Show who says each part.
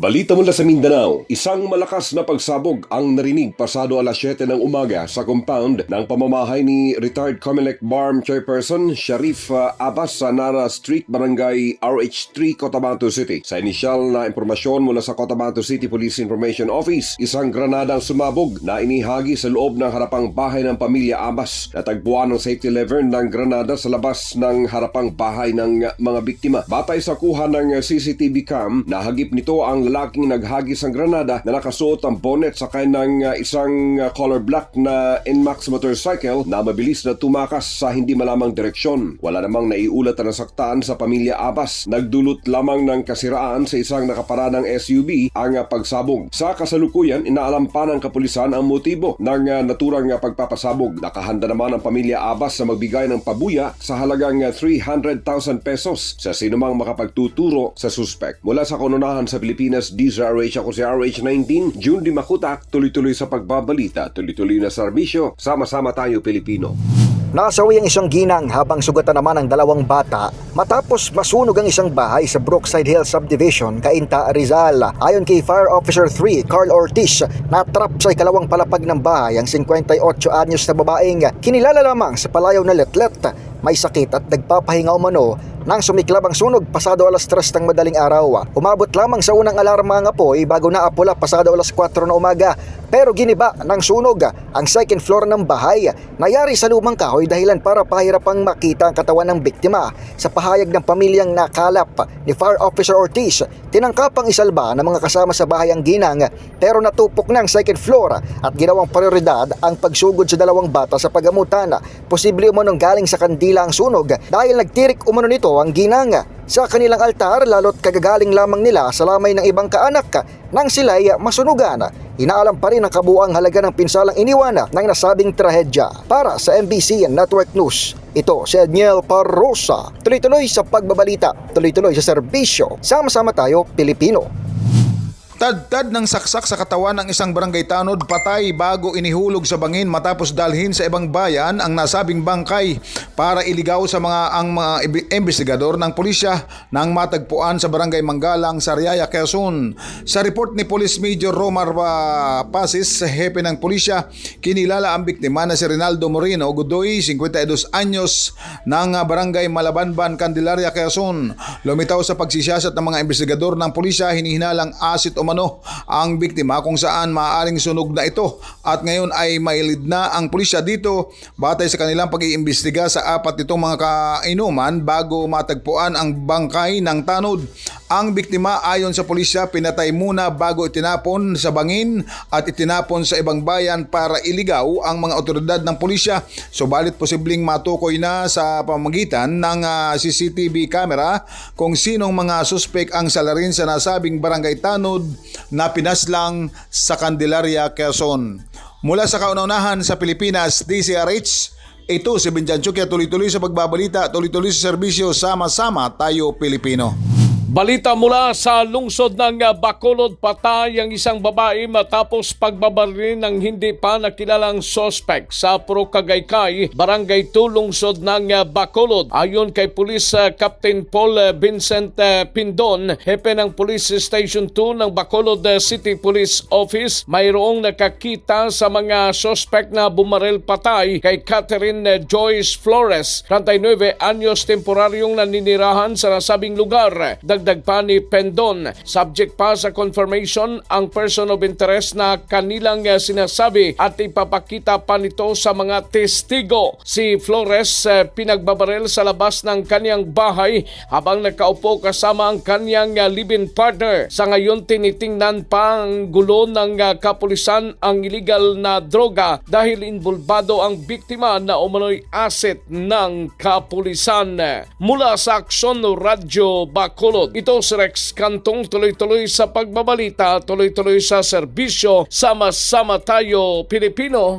Speaker 1: Balita mula sa Mindanao, isang malakas na pagsabog ang narinig pasado alas 7 ng umaga sa compound ng pamamahay ni retired Comelec Barm Chairperson Sharif uh, Abbas sa Nara Street, Barangay RH3, Cotabato City. Sa inisyal na impormasyon mula sa Cotabato City Police Information Office, isang granadang sumabog na inihagi sa loob ng harapang bahay ng pamilya Abbas. Natagpuan ng safety lever ng granada sa labas ng harapang bahay ng mga biktima. Batay sa kuha ng CCTV cam, nahagip nito ang lalaking naghagis ng granada na nakasuot ang bonnet sa kanyang uh, isang uh, color black na NMAX motorcycle na mabilis na tumakas sa hindi malamang direksyon. Wala namang naiulat na nasaktan sa pamilya Abbas. Nagdulot lamang ng kasiraan sa isang nakaparadang SUV ang uh, pagsabog. Sa kasalukuyan, inaalam pa ng kapulisan ang motibo ng naturang uh, pagpapasabog. Nakahanda naman ang pamilya Abbas sa magbigay ng pabuya sa halagang uh, 300,000 pesos sa sinumang makapagtuturo sa suspect. Mula sa kononahan sa Pilipinas, DZRH ako si RH19, June Di Makutak, tuloy-tuloy sa pagbabalita, tuloy-tuloy na serbisyo, sama-sama tayo Pilipino.
Speaker 2: Nasawi ang isang ginang habang sugatan naman ang dalawang bata matapos masunog ang isang bahay sa Brookside Hill Subdivision, Cainta, Rizal. Ayon kay Fire Officer 3, Carl Ortiz, natrap sa ikalawang palapag ng bahay ang 58 anyos na babaeng kinilala lamang sa palayaw na letlet. May sakit at nagpapahinga umano nang sumiklab ang sunog pasado alas 3 ng madaling araw. Umabot lamang sa unang alarma ang apoy bago naapula pasado alas 4 na umaga pero giniba ng sunog ang second floor ng bahay. Nayari sa lumang kahoy dahilan para pahirapang makita ang katawan ng biktima. Sa pahayag ng pamilyang nakalap ni Fire Officer Ortiz, tinangkapang isalba ng mga kasama sa bahay ang ginang pero natupok ng second floor at ginawang prioridad ang pagsugod sa dalawang bata sa pagamutan. Posible umunong galing sa kandila ang sunog dahil nagtirik umano nito ang ginang. Sa kanilang altar, lalo't kagagaling lamang nila sa lamay ng ibang kaanak nang sila'y masunugan. Inaalam pa rin ang kabuang halaga ng pinsalang iniwana ng nasabing trahedya. Para sa MBC Network News, ito si Edniel Parrosa. Tuloy-tuloy sa pagbabalita, tuloy-tuloy sa serbisyo. Sama-sama tayo, Pilipino.
Speaker 3: Tad-tad ng saksak sa katawan ng isang barangay tanod patay bago inihulog sa bangin matapos dalhin sa ibang bayan ang nasabing bangkay para iligaw sa mga ang mga investigador ng pulisya nang matagpuan sa barangay Manggalang, Sariaya, Quezon. Sa report ni Police Major Romar Pasis, hepe ng pulisya, kinilala ang biktima na si Rinaldo Moreno Godoy, 52 anyos ng barangay Malabanban, Candelaria, Quezon. Lumitaw sa pagsisiyasat ng mga investigador ng pulisya, hinihinalang asit umano ang biktima kung saan maaaring sunog na ito at ngayon ay mailid na ang pulisya dito batay sa kanilang pag-iimbestiga sa apat nitong mga kainuman bago matagpuan ang bangkay ng tanod. Ang biktima ayon sa pulisya pinatay muna bago itinapon sa bangin at itinapon sa ibang bayan para iligaw ang mga otoridad ng pulisya. Subalit posibleng matukoy na sa pamagitan ng ah, CCTV camera kung sinong mga suspek ang salarin sa nasabing barangay Tanod na pinaslang sa Candelaria, Quezon. Mula sa kaunahan sa Pilipinas, DCRH, ito si Binjan Chukya tuloy-tuloy sa pagbabalita, tuloy-tuloy sa serbisyo, sama-sama tayo Pilipino.
Speaker 4: Balita mula sa lungsod ng uh, Bacolod, patay ang isang babae matapos pagbabaril ng hindi pa nakilalang sospek sa Procagaykay, Barangay 2, lungsod ng uh, Bacolod. Ayon kay Police uh, Captain Paul Vincent Pindon, hepe ng Police Station 2 ng Bacolod City Police Office, mayroong nakakita sa mga sospek na bumaril patay kay Catherine Joyce Flores, 39 anyos temporaryong naninirahan sa nasabing lugar. Dagdag pa ni Pendon, subject pa sa confirmation ang person of interest na kanilang eh, sinasabi at ipapakita pa nito sa mga testigo. Si Flores eh, pinagbabaril sa labas ng kanyang bahay habang nakaupo kasama ang kanyang eh, live-in partner. Sa ngayon tinitingnan pa ang gulo ng kapulisan ang illegal na droga dahil involvado ang biktima na umano'y asset ng kapulisan. Mula sa Aksyon Radyo Bacolod, ito si Rex Kantong tuloy-tuloy sa pagbabalita, tuloy-tuloy sa serbisyo, sama-sama tayo Pilipino.